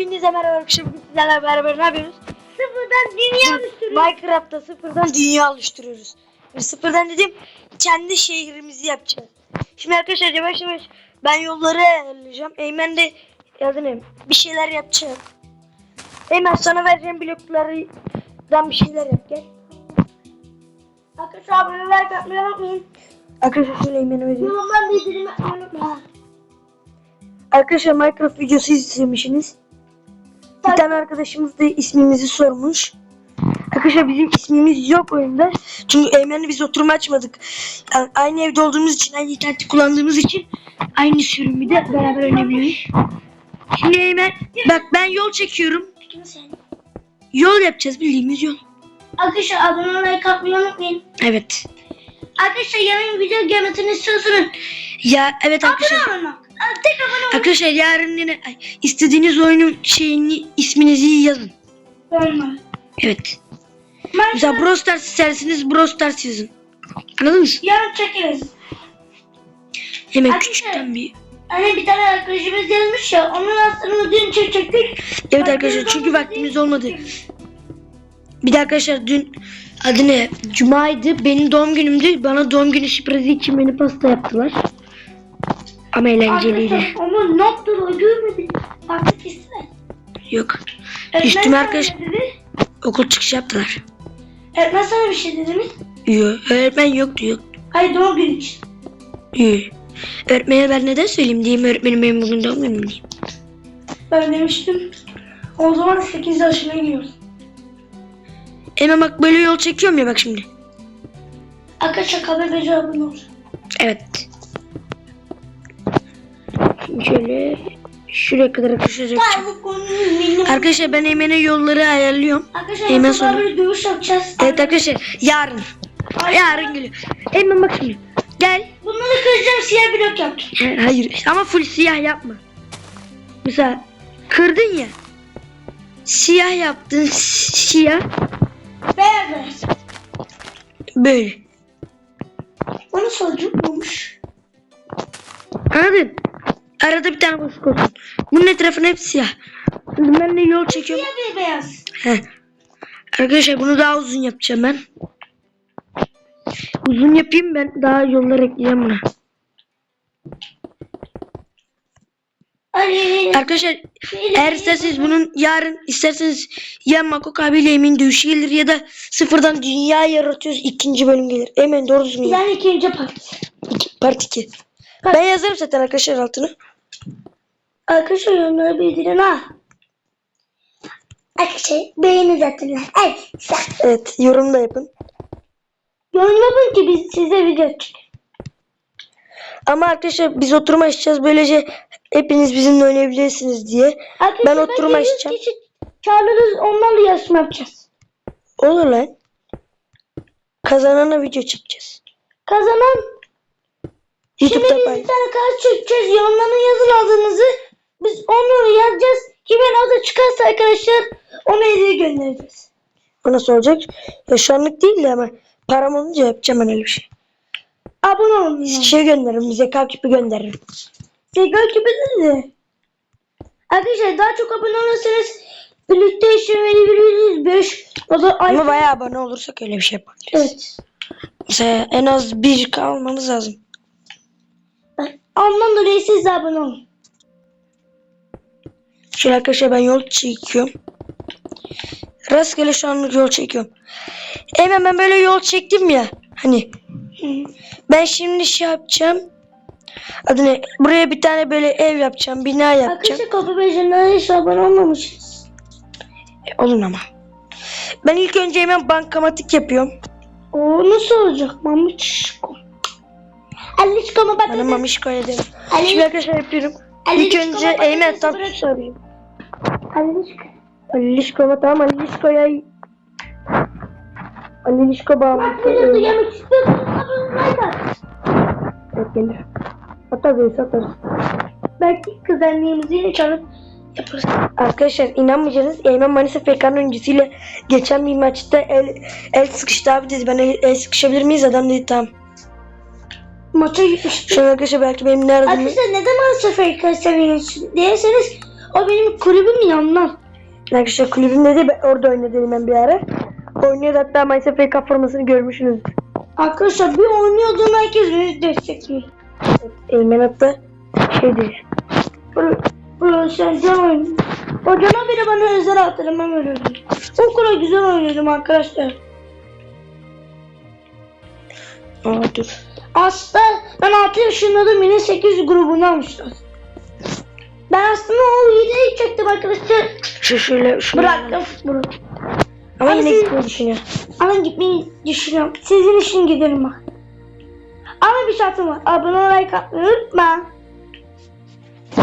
Hepinize merhaba arkadaşlar. Bugün sizlerle beraber ne yapıyoruz? Sıfırdan dünya oluşturuyoruz. Minecraft'ta sıfırdan dünya oluşturuyoruz. Ve sıfırdan dedim kendi şehrimizi yapacağız. Şimdi arkadaşlar yavaş yavaş ben yolları ayarlayacağım. Eymen de yardım edin. Bir şeyler yapacağım. Eymen sana vereceğim bloklardan bir şeyler yap gel. Arkadaşlar abone like atmayı unutmayın. Arkadaşlar şöyle Eymen'e vereyim. Yorumdan bildirim atmayı unutmayın. Arkadaşlar Minecraft videosu izlemişsiniz. Bir tane arkadaşımız da ismimizi sormuş. Arkadaşlar bizim ismimiz yok oyunda. Çünkü Eymen'le biz oturma açmadık. Yani aynı evde olduğumuz için, aynı interneti kullandığımız için aynı sürümü de beraber oynayabiliyoruz. Şimdi Eymen, bak ben yol çekiyorum. Yol yapacağız bildiğimiz yol. Arkadaşlar abone like atmayı unutmayın. Evet. Arkadaşlar yarın video gelmesini istiyorsunuz. Ya evet arkadaşlar. Abone olun. Tek abone olun. Arkadaşlar yarın yine ay, istediğiniz oyunun şeyini isminizi yazın. Olma. Evet. Ben Mesela Brawl Stars isterseniz Brawl Stars yazın. Anladınız? yarın çekeriz. Hemen Arkadaşlar- küçükten bir. Hani bir tane arkadaşımız yazmış ya. Onun aslında dün çekecektik. Evet arkadaşlar çünkü vaktimiz olmadı. Bir de arkadaşlar dün adı ne? Cuma'ydı. Benim doğum günümdü. Bana doğum günü sürprizi için beni pasta yaptılar. Ama eğlenceliydi. Arkadaşlar onu ne yaptılar görmedin. Artık gitsene. Yok. Öğretmen Düştüm sana arkadaş. ne dedi? Okul çıkışı yaptılar. Öğretmen sana bir şey dedi mi? Yok. Öğretmen yoktu yok. Hayır doğum günü için. Yok. Öğretmene ben neden söyleyeyim diyeyim öğretmenim benim bugün doğum günüm diyeyim. Ben demiştim. O zaman 8 yaşına giriyoruz. Hemen bak böyle yol çekiyorum ya bak şimdi. Arkadaşlar kabel cevabım olur. Evet. Şöyle şuraya kadar minimum. Arkadaşlar ben Eymen'e yolları ayarlıyorum. Arkadaşlar nasıl sonra. böyle dövüş yapacağız. Evet arkadaşlar yarın. Yarın geliyor. Eymen bak şimdi. Gel. Bunları kıracağım siyah blok. Ha- Hayır ama full siyah yapma. Mesela kırdın ya. Siyah yaptın si- siyah Beyaz böyle. O nasıl olacak olmuş? Anladın? Arada bir tane boşluk olsun. Bunun etrafına hep siyah. Şimdi ben de yol çekiyorum. Siyah ve beyaz. Heh. Arkadaşlar bunu daha uzun yapacağım ben. Uzun yapayım ben daha yollar ekleyeceğim buna. Ay, Arkadaşlar eğer isterseniz bunun yarın isterseniz ya Makok abiyle Emin dövüşü gelir ya da sıfırdan dünya yaratıyoruz ikinci bölüm gelir. Emin doğru düzgün yani ikinci part. İki- Part 2. Ben yazarım zaten arkadaşlar altını. Arkadaşlar yorumları bildirin ha. Arkadaşlar beğeni zaten. Evet. Evet yorum da yapın. Yorum yapın ki biz size video çekelim. Ama arkadaşlar biz oturma açacağız böylece hepiniz bizimle oynayabilirsiniz diye. Arkadaşlar Ben oturma açacağım. kişi çağırırız onlarla yarışma yapacağız. Olur lan. Kazanana video çekeceğiz. Kazanan Şimdi YouTube'da biz paylaş. bir tane kart çekeceğiz. Yorumlarına yazın adınızı. Biz onu yazacağız. Kimin adı çıkarsa arkadaşlar ona hediye göndereceğiz. O nasıl olacak? Ya şu anlık değil de ama param olunca yapacağım ben öyle bir şey. Abone olun yani. Şey gönderirim bize kalp gönderirim. Tekrar gibi dedi. Arkadaşlar daha çok abone olursanız birlikte işlem verebiliriz. 5 o da. Ama bayağı abone olursak öyle bir şey yapabiliriz. Evet. Mesela en az bir kalmamız lazım. Ondan dolayı siz de abone olun. Şöyle arkadaşlar ben yol çekiyorum. Rastgele şu an yol çekiyorum. Hemen ben böyle yol çektim ya. Hani ben şimdi şey yapacağım. Adı ne? Buraya bir tane böyle ev yapacağım. Bina yapacağım. Arkadaşlar kapı becerine hiç abone olmamışız. E, olun ama. Ben ilk önce hemen bankamatik yapıyorum. O nasıl olacak Mamuçko? Aliçko'ma bak. Bana mamişkoya dedim. Ali- Şimdi arkadaşlar yapıyorum. Ali İlk önce Eymen tam sorayım. Aliçko. Ali Lişko'ma tamam Ali Lişko'ya Ali Lişko Bak videosu bağlı. yemek istiyorsanız at. Evet gelir. Hatta bir satarız. Belki kız annemizi çağırıp yaparız. Arkadaşlar inanmayacaksınız Eymen Manisa FK'nın öncüsüyle geçen bir maçta el, el sıkıştı abi dedi. Ben el, el sıkışabilir miyiz? Adam dedi tamam. Maça gitmiştik. Şu an arkadaşlar belki benim ne aradığımı... Arkadaşlar neden bana sefer seviyorsun diyerseniz O benim kulübüm yandan. Arkadaşlar kulübümde de ben orada oynadım ben bir ara. Oynuyordu hatta maalesef FK formasını görmüşsünüzdür. Arkadaşlar bir oynuyordum herkes beni destekliyor. Eymen hatta şeydi. Pro- Profesyonel oyun. Hocama bile bana özel hatırlamam öyleydi. O kadar güzel oynadım arkadaşlar. Aa dur. Aslında ben 6 yaşındaydım yine 8 grubunu almışlar. Ben aslında o videoyu çektim arkadaşlar. Şu şöyle şunu. Bıraktım futbolu. Ama yine gitmeyi düşünüyor. Ama gitmeyi düşünüyorum. Sizin için giderim bak. Ama bir şartım var. Abone ol, like atmayı unutma.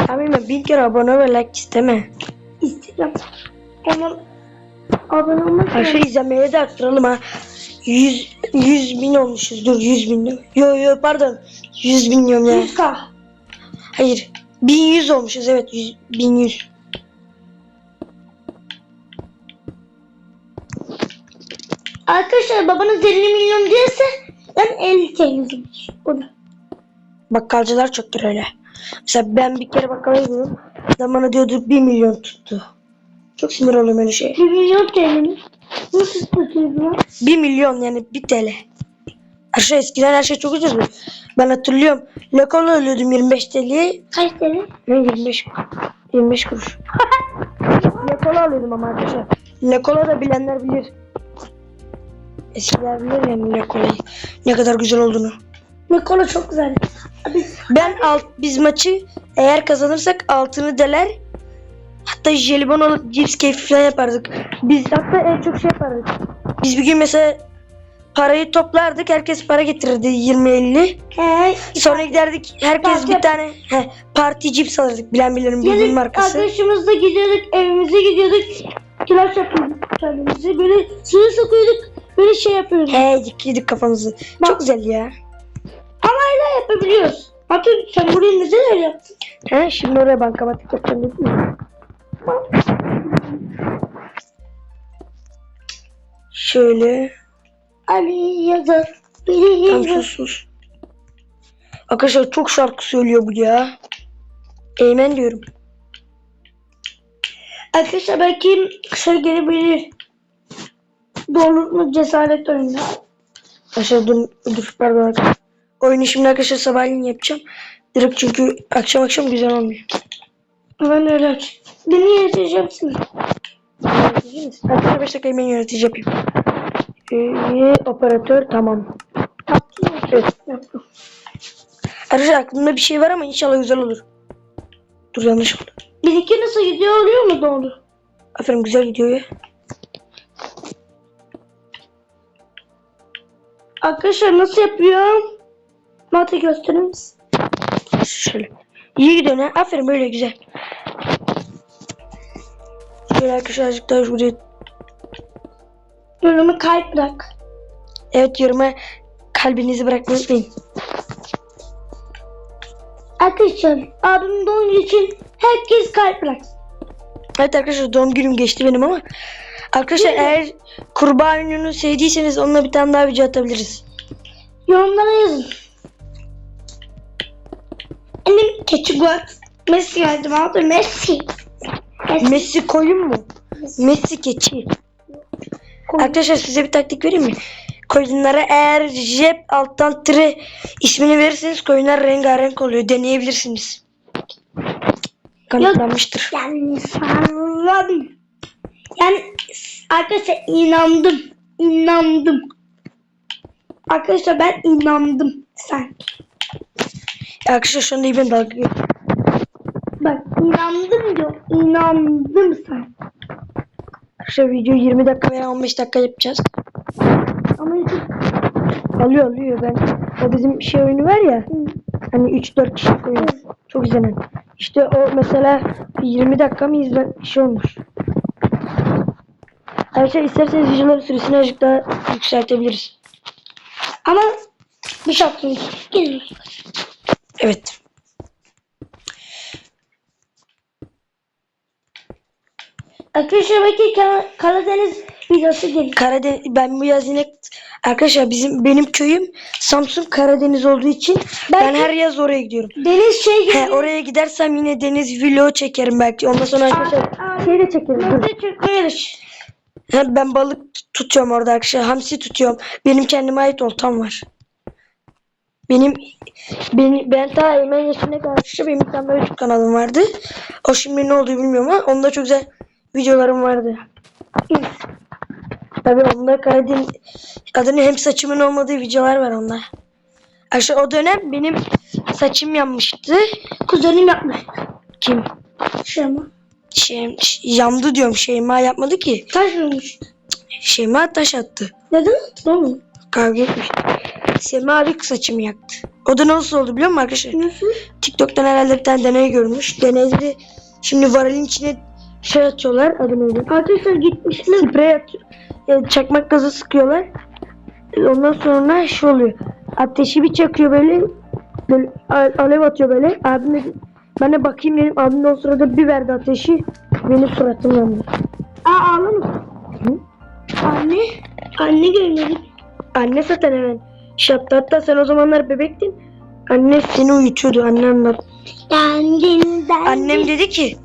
Abi bin kere abone ve like isteme. İstedim. Onun abone olmak Her şey izlemeye de arttıralım ha. 100, 100 bin olmuşuz. Dur 100 bin. Yo yo pardon. 100 bin diyorum ya. 100k. Hayır. 1100 olmuşuz evet. 100, 1100. Arkadaşlar babanız 50 milyon diyorsa ben 50 TL O da. Bakkalcılar çoktur öyle. Mesela ben bir kere bakkala gidiyorum. Adam bana diyordu 1 milyon tuttu. Çok sinir oluyorum öyle şey. 1 milyon TL mi? Nasıl tutuyordu lan? 1 milyon yani 1 TL. Her şey eskiden her şey çok ucuzdu. Ben hatırlıyorum. Lokal'ı ölüyordum 25 TL'ye. Kaç TL? Ne 25 25 kuruş. Lekola alıyordum ama arkadaşlar. Lekola da bilenler bilir. Eskiler bilir yani Lekola'yı. Ne kadar güzel olduğunu. Nikola çok güzel. Ben alt biz maçı eğer kazanırsak altını deler. Hatta jelibon alıp cips keyfi falan yapardık. Biz hatta en çok şey yapardık. Biz bir gün mesela parayı toplardık. Herkes para getirirdi 20-50. he, Sonra giderdik herkes bir tane he, parti cips alırdık. Bilen bilirim bildiğin Yani markası. arkadaşımızla gidiyorduk, evimize gidiyorduk. Tıraş yapıyorduk kendimizi. Böyle suyu sokuyorduk, böyle şey yapıyorduk. He yedik kafamızı. Çok güzel ya. Ama hala yapabiliyoruz. Hatta sen buraya neden öyle yaptın? He şimdi oraya bankamatik yapacağım dedim mi? Şöyle. Ali yazar. Biri Tam yazar. sus sus. Arkadaşlar çok şarkı söylüyor bu ya. Eymen diyorum. Arkadaşlar belki şey gelebilir. Doğruluk mu cesaret oyunu. Arkadaşlar dur, dur pardon arkadaşlar. Oyunu şimdi arkadaşlar sabahleyin yapacağım. Direkt çünkü akşam akşam güzel olmuyor. Ben öyle. Beni yöneteceğim şimdi. Arkadaşlar 5 dakika Eymen yönetici yapayım. Ee, operatör tamam. Mı? Evet. Yaptım. Arkadaşlar aklımda bir şey var ama inşallah güzel olur. Dur yanlış oldu. Benimki nasıl gidiyor oluyor mu doğru? Aferin güzel gidiyor ya. Arkadaşlar nasıl yapıyorum? Mata gösterir misin? Şöyle. İyi gidiyor ha. Aferin böyle güzel. Şöyle arkadaşlar azıcık daha şuraya. Yorumu kalp bırak. Evet yoruma kalbinizi bırakmayı unutmayın. Arkadaşlar abimin doğum günü için herkes kalp bıraksın. Evet arkadaşlar doğum günüm geçti benim ama. Arkadaşlar eğer kurbağa oyununu sevdiyseniz onunla bir tane daha video atabiliriz. Yorumlara yazın. Annem keçi guat. Messi geldi bana Messi. Messi. Messi koyun mu? Messi keçi. Arkadaşlar size bir taktik vereyim mi? Koyunlara eğer jep alttan tire ismini verirseniz koyunlar rengarenk oluyor. Deneyebilirsiniz. Kanıtlanmıştır. Yani salladım. Yani arkadaşlar inandım. İnandım. Arkadaşlar ben inandım. Sen. Arkadaşlar şu anda ben dalga. Bak inandım diyor. İnandım sen. Arkadaşlar video 20 dakika veya 15 dakika yapacağız. Ama YouTube Alıyor alıyor ben. O bizim şey oyunu var ya. Hani 3-4 kişilik oyun. Çok izlenen. İşte o mesela 20 dakika mı izlen şey olmuş. Arkadaşlar isterseniz videoların süresini azıcık daha yükseltebiliriz. ama bir şartım var. Geliyoruz. Evet. Arkadaşlar belki Kar- Karadeniz videosu gelir. Karadeniz ben bu yaz yine Arkadaşlar bizim benim köyüm Samsun Karadeniz olduğu için ben Belki- her yaz oraya gidiyorum. Deniz şey gibi. He, oraya gidersem yine deniz vlog çekerim belki. Ondan sonra arkadaşlar şey de çekerim. Dur. Nasıl çekeriz? He, ben balık tutuyorum orada arkadaşlar. Hamsi tutuyorum. Benim kendime ait oltam var. Benim benim ben ta Eymen yaşına arkadaşlar benim bir tane YouTube kanalım vardı. O şimdi ne oldu bilmiyorum ama onda çok güzel videolarım vardı. Tabii onda Karadeniz adını hem saçımın olmadığı videolar var onda. Arkadaşlar o dönem benim saçım yanmıştı. Kuzenim yapmış. Kim? Şey ama. Şey, yandı diyorum. Şeyma yapmadı ki. Taş vurmuş. Şeyma taş attı. Neden hatırlamıyorum. Kavga etmiş. Sema abi saçımı yaktı. O da nasıl oldu biliyor musun arkadaşlar? Nasıl? TikTok'tan herhalde bir tane deney görmüş. Deneyde de şimdi varilin içine şey atıyorlar. Adı neydi? Arkadaşlar gitmişler. Sprey atıyor. e, çakmak gazı sıkıyorlar. Ondan sonra şey oluyor. Ateşi bir çakıyor böyle. Böyle alev atıyor böyle. Abim de, ben de bakayım dedim. Abim de o sırada bir verdi ateşi. Benim suratım yandı. Aa ağlama. Anne. Anne görmedim. Anne zaten hemen yaptı. Hatta sen o zamanlar bebektin. Anne seni uyutuyordu. Anne anlat. Kendinden. Annem dedi ki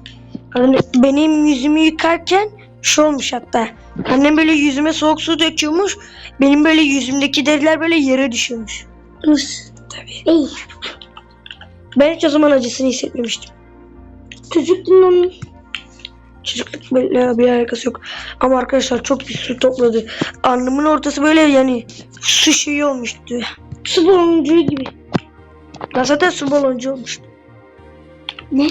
hani benim yüzümü yıkarken şu olmuş hatta. Annem böyle yüzüme soğuk su döküyormuş. Benim böyle yüzümdeki deriler böyle yere düşüyormuş. Rus. Tabii. Ey. Ben hiç o zaman acısını hissetmemiştim. Çocuktun onun. Çocukluk böyle bir alakası yok. Ama arkadaşlar çok bir su topladı. Alnımın ortası böyle yani su şeyi olmuştu. Su baloncuğu gibi. Ben zaten su baloncu olmuştu. Ne?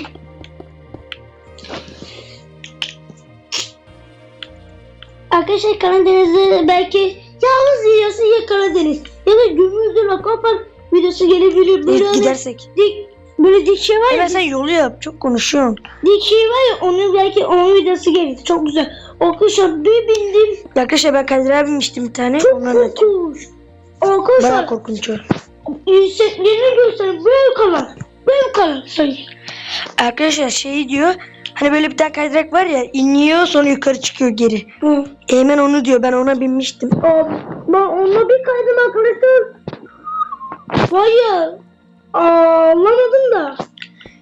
Arkadaşlar Karadeniz'de belki yalnız yiyorsa ya Karadeniz ya da Gümrüz'ün Akvapark videosu gelebilir. Böyle hani gidersek. dik, böyle dik şey var ya. Hemen sen yolu yap. Çok konuşuyorsun. Dik şey var ya onun belki onun videosu gelir. Çok güzel. Arkadaşlar bir bindim. Ya Arkadaşlar ben Kadir binmiştim bir tane. Çok Ondan korkunç. Arkadaşlar korkunç o. yüksekliğini gösterin. Böyle kadar. Böyle kadar sayı. Arkadaşlar şey diyor. Hani böyle bir tane kaydırak var ya iniyor sonra yukarı çıkıyor geri. Hı. Eymen onu diyor. Ben ona binmiştim. Abi, ben onunla bir kaydım arkadaşlar. Hayır. Ağlamadım da.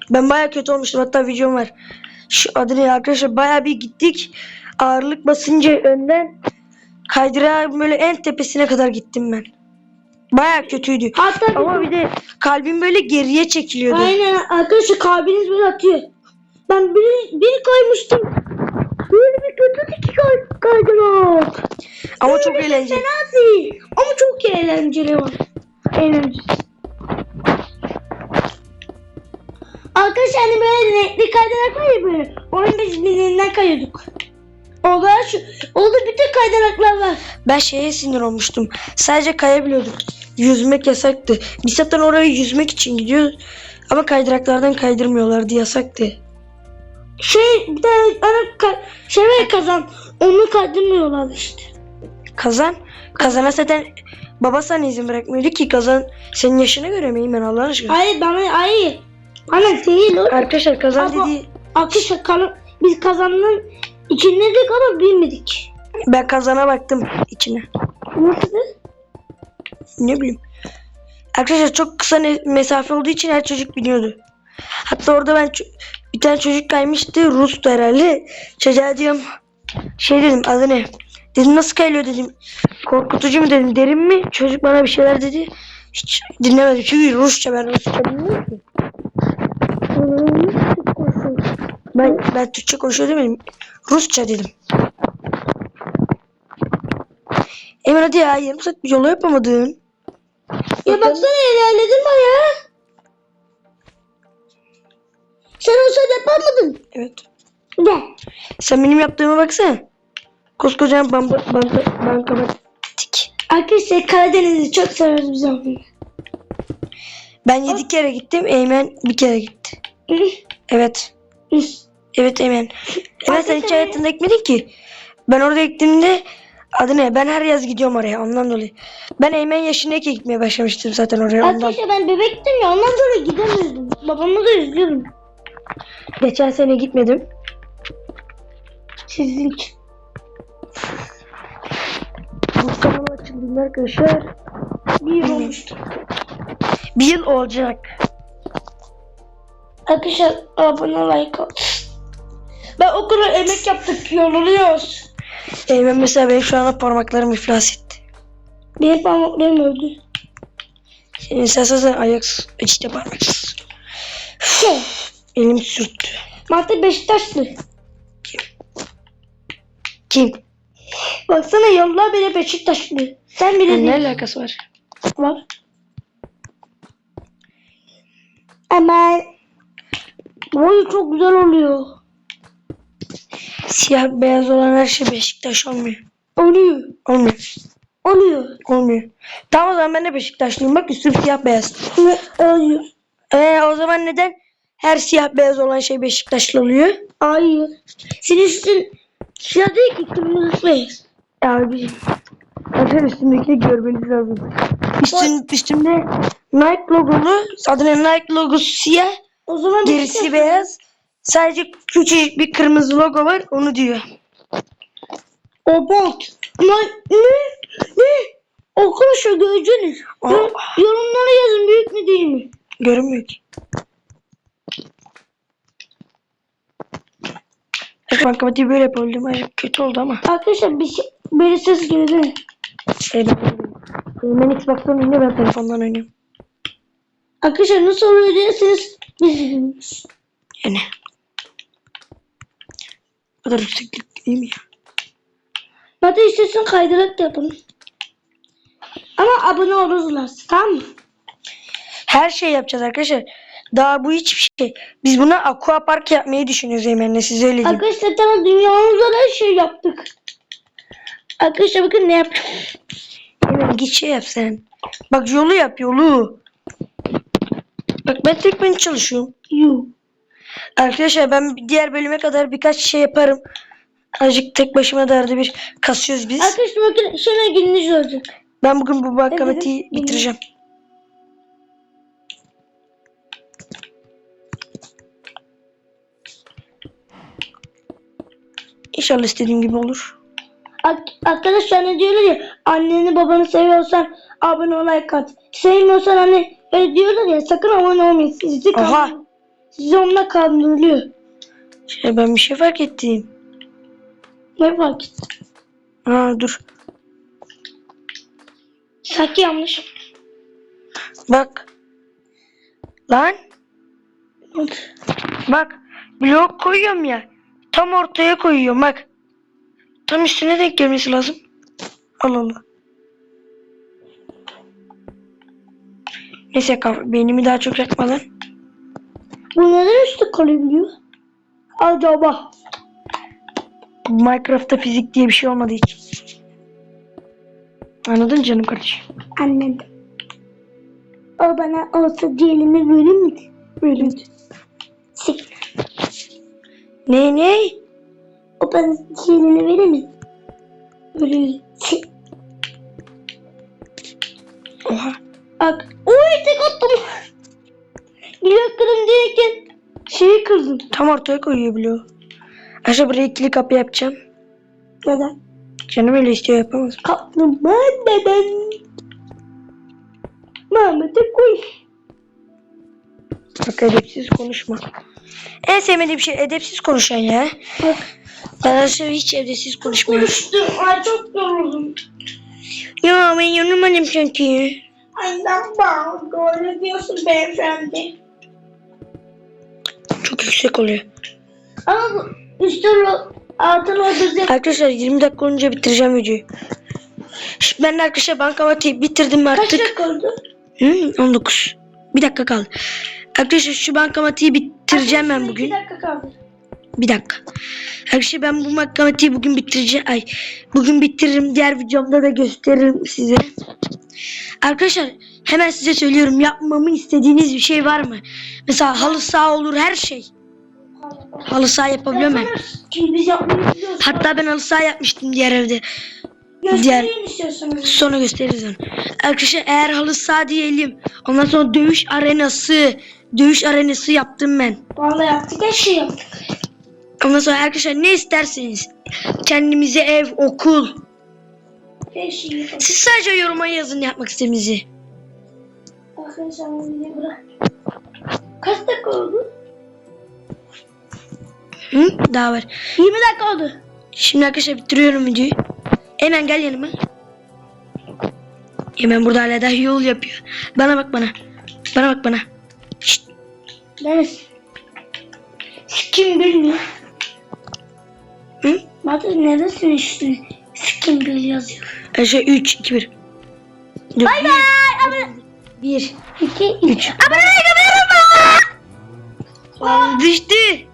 Ben baya kötü olmuştum. Hatta videom var. Şu ne arkadaşlar? Baya bir gittik. Ağırlık basınca önden kaydırağa böyle en tepesine kadar gittim ben. Baya kötüydü. Hatta Ama bir de kalbim böyle geriye çekiliyordu. aynen arkadaşlar kalbiniz böyle atıyor. Ben bir, bir kaymıştım. Böyle bir kötü ki kay, kaydırak. Ama çok eğlenceli. Fena değil. Ama çok eğlenceli var. Eğlenceli. Arkadaşlar hani böyle renkli kaydırak var ya böyle. Onun biz birinden kayıyorduk. O da şu, orada bütün kaydıraklar var. Ben şeye sinir olmuştum. Sadece kayabiliyorduk. Yüzmek yasaktı. Biz zaten oraya yüzmek için gidiyoruz. Ama kaydıraklardan kaydırmıyorlardı. Yasaktı. Şey bir tane ana ka- şey var kazan. Onu kaydırmıyorlar işte. Kazan. Kazana zaten baba sana izin bırakmıyordu ki kazan senin yaşına göre miyim ben Allah aşkına? Hayır bana hayır. Ana değil o. Arkadaşlar kazan Ama- dediği Arkadaşlar kan- biz kazanın içindeydik ama bilmedik. ben kazana baktım içine. Nasıl? Ne bileyim. Arkadaşlar çok kısa mesafe olduğu için her çocuk biliyordu. Hatta orada ben bir tane çocuk kaymıştı. Rus'tu herhalde. Çocuğa diyorum şey dedim adı ne? Dedim nasıl kayılıyor dedim. Korkutucu mu dedim derin mi? Çocuk bana bir şeyler dedi. Hiç dinlemedim. Çünkü Rusça ben Rusça bilmiyorum ki. Ben, ben Türkçe konuşuyor demedim. Rusça dedim. Emre hadi ya yarım saat bir yolu yapamadın. Ya baksana ilerledin ya. Sen olsa yapamadın. Evet. De. Sen benim yaptığıma baksana. Koskocaman banka, banka, bankamatik. Arkadaşlar Karadeniz'i çok seviyoruz biz onu. Ben yedi kere gittim. Eymen bir kere gitti. Evet. Evet Eymen. Eymen sen hiç hayatında gitmedin ki. Ben orada gittiğimde adı ne? Ben her yaz gidiyorum oraya ondan dolayı. Ben Eymen yaşındayken gitmeye başlamıştım zaten oraya ondan. Arkadaşlar ben bebektim ya ondan sonra gidemiyordum. Babamı da üzüyordum. Geçen sene gitmedim. Sizlik. Bu kanalı açıldı. açıldığında arkadaşlar Bir yıl olmuştu. bir yıl olacak. Arkadaşlar abone like at. Ben o kadar emek yaptık yoruluyoruz. Eymen mesela benim şu anda parmaklarım iflas etti. Benim parmaklarım öldü. Senin sen ayaksız, işte parmaksız. Elim sürttü. Mante Beşiktaşlı. Kim? Baksana yollar bile Beşiktaşlı. Sen bile ne alakası var? var. Ama boyu çok güzel oluyor. Siyah beyaz olan her şey Beşiktaş olmuyor. Oluyor. Olmuyor. Oluyor. Olmuyor. Tamam o zaman ben de Beşiktaşlıyım. Bak üstüm siyah beyaz. Oluyor. Ee, o zaman neden her siyah beyaz olan şey Beşiktaşlı oluyor? Hayır. Senin üstün siyah değil ki kırmızı beyaz. Abi. Arkadaşlar üstümdekini görmeniz lazım. Üstün, üstümde Nike logolu, adına Nike logosu siyah, O zaman gerisi Beşiktaş- beyaz. Sadece küçük bir kırmızı logo var, onu diyor. O bot. Ne? Ne? Ne? Arkadaşlar göreceğiniz. Yorumlara yazın büyük mü değil mi? Görünmüyor ki. Bankamatiği böyle yapabildim. Kötü oldu ama. Arkadaşlar bir şey, böyle ses geldi. Şey, ben, ben Xbox'tan oynuyor, ben telefondan oynuyorum. Arkadaşlar nasıl oluyor derseniz biz bilmiyoruz. Yani. Bu kadar yükseklik değil mi ya? Hadi istersen kaydırak da yapalım. Ama abone olurlar. Tamam mı? Her şey yapacağız arkadaşlar. Daha bu hiçbir şey. Biz buna aqua park yapmayı düşünüyoruz Eymen'le size öyle diyeyim. Arkadaşlar tamam dünyamızda her şey yaptık. Arkadaşlar bakın ne yaptık. Eymen git şey yap sen. Bak yolu yap yolu. Bak ben tek ben çalışıyorum. Yuh. Arkadaşlar ben diğer bölüme kadar birkaç şey yaparım. Azıcık tek başıma arada bir kasıyoruz biz. Arkadaşlar bakın şöyle gününüz olacak. Ben bugün bu Evet, bitireceğim. İnşallah istediğim gibi olur. Ar- Arkadaşlar ne diyorlar ya anneni babanı seviyorsan abone ol like at. Sevmiyorsan hani öyle diyorlar ya sakın abone olmayın. Sizi kandır- Sizi onunla kandırılıyor. Şey, ben bir şey fark ettim. Ne fark etti? Ha dur. Sanki yanlış. Bak. Lan. Bak. Blok koyuyorum ya. Tam ortaya koyuyorum bak. Tam üstüne denk gelmesi lazım. Al Allah. Neyse beynimi daha çok yakmadan. Bu neden üstte kalabiliyor? Acaba. Minecraft'ta fizik diye bir şey olmadığı için. Anladın canım kardeşim? Annem. O bana olsa diğerini verir miydi? Verirdi. Ne ne? O bana diğerini verir mi? Verirdi. Sik. Oha. Bak. Oy tek attım. Blok kırdım derken şeyi kırdım. Tam ortaya koyuyor bloğu. Aşağı buraya ikili kapı yapacağım. Neden? Canım öyle istiyor yapamaz. Kaplumbağa neden? Mehmet'e koy. Bak edepsiz konuşma. En sevmediğim şey edepsiz konuşan ya. Bak. Aslında hiç edepsiz konuşmuyorum. Konuştum. Ay çok yoruldum. Ya ben yanılmadım çünkü. Aynen bak. Öyle diyorsun beyefendi. Çok yüksek oluyor. Ama ro- altın odası Arkadaşlar 20 dakika olunca bitireceğim videoyu. Şimdi ben de arkadaşlar bankamatiği bitirdim kaç artık. dakika oldu? Hı, 19. Bir dakika kaldı. Arkadaşlar şu bankamatiği bitireceğim ben bugün. iki dakika kaldı. Bir dakika. Arkadaşlar ben bu matematiği bugün bitireceğim. Ay bugün bitiririm. Diğer videomda da gösteririm size. Arkadaşlar hemen size söylüyorum. Yapmamı istediğiniz bir şey var mı? Mesela halı saha olur her şey. Halı saha yapmayı biliyoruz. Hatta ben halı saha yapmıştım diğer evde. İstiyorsanız. Sonra gösteririz onu. Arkadaşlar eğer halı saha diyelim. Ondan sonra dövüş arenası. Dövüş arenası yaptım ben. Vallahi yaptık her şey yaptık. Ondan sonra arkadaşlar ne isterseniz. Kendimize ev, okul. Peşi. Siz sadece yoruma yazın yapmak istediğinizi. Arkadaşlar bu videoyu bırak. Kaç dakika oldu? Hı? Daha var. 20 dakika oldu. Şimdi arkadaşlar bitiriyorum videoyu. Hemen gel yanıma. Hemen burada hala daha yol yapıyor. Bana bak bana. Bana bak bana. Şşt. Deniz. Kim bilmiyor. Hı? Madem neresin üstüne? Kim bil yazıyor. Arkadaşlar 3, 2, 1. Bay bay. Abone. 1. 2, 3. Abone olmayı Düştü.